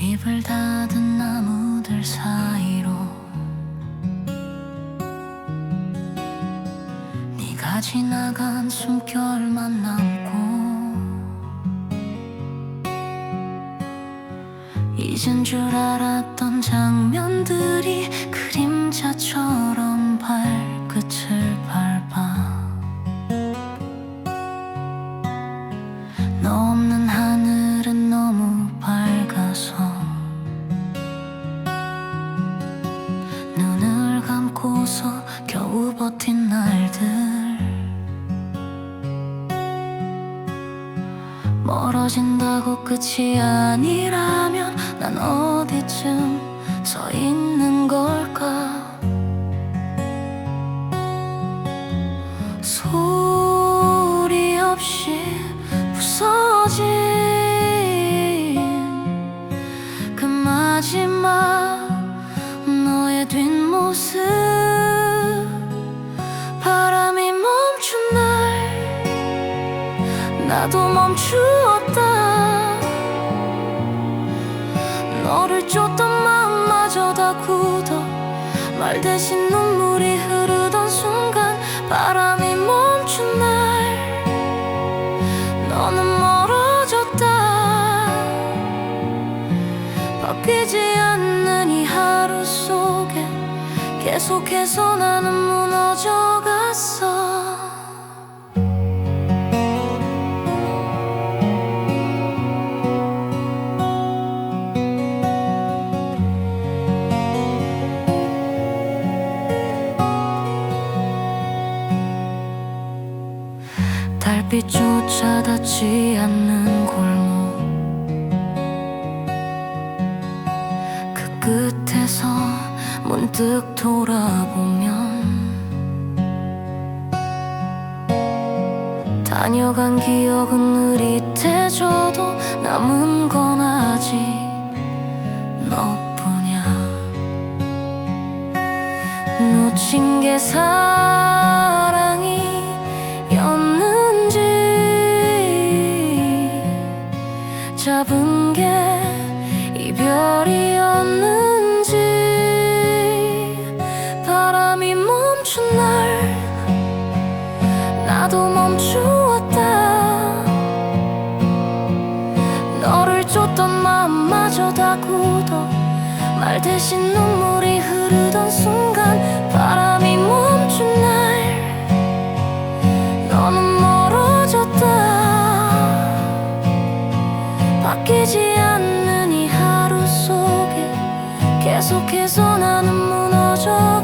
입을 닫은 나무들 사이로 네가 지나간 숨결만 남고 잊은 줄 알았던 장면들이 그림자처럼 발 감고서 겨우 버틴 날들. 멀어진다고 끝이 아니라면 난 어디쯤 서 있는 걸까? 소리 없이 부서진 나도 멈추었다. 너를 쫓던 마음마저 다 굳어 말 대신 눈물이 흐르던 순간 바람이 멈춘 날. 너는 멀어졌다. 바뀌지 않는 이 하루 속에 계속해서 나는 무너져 갔 달빛조차 닿지 않는 골목. 그 끝에서 문득 돌아보면 다녀간 기억은 느릿해져도 남은 건 아직 너뿐이야. 놓친 게 사 말 대신 눈물이 흐르던 순간 바람이 멈춘 날 너는 멀어졌다. 바뀌지 않는 이 하루 속에 계속해서 나는 무너져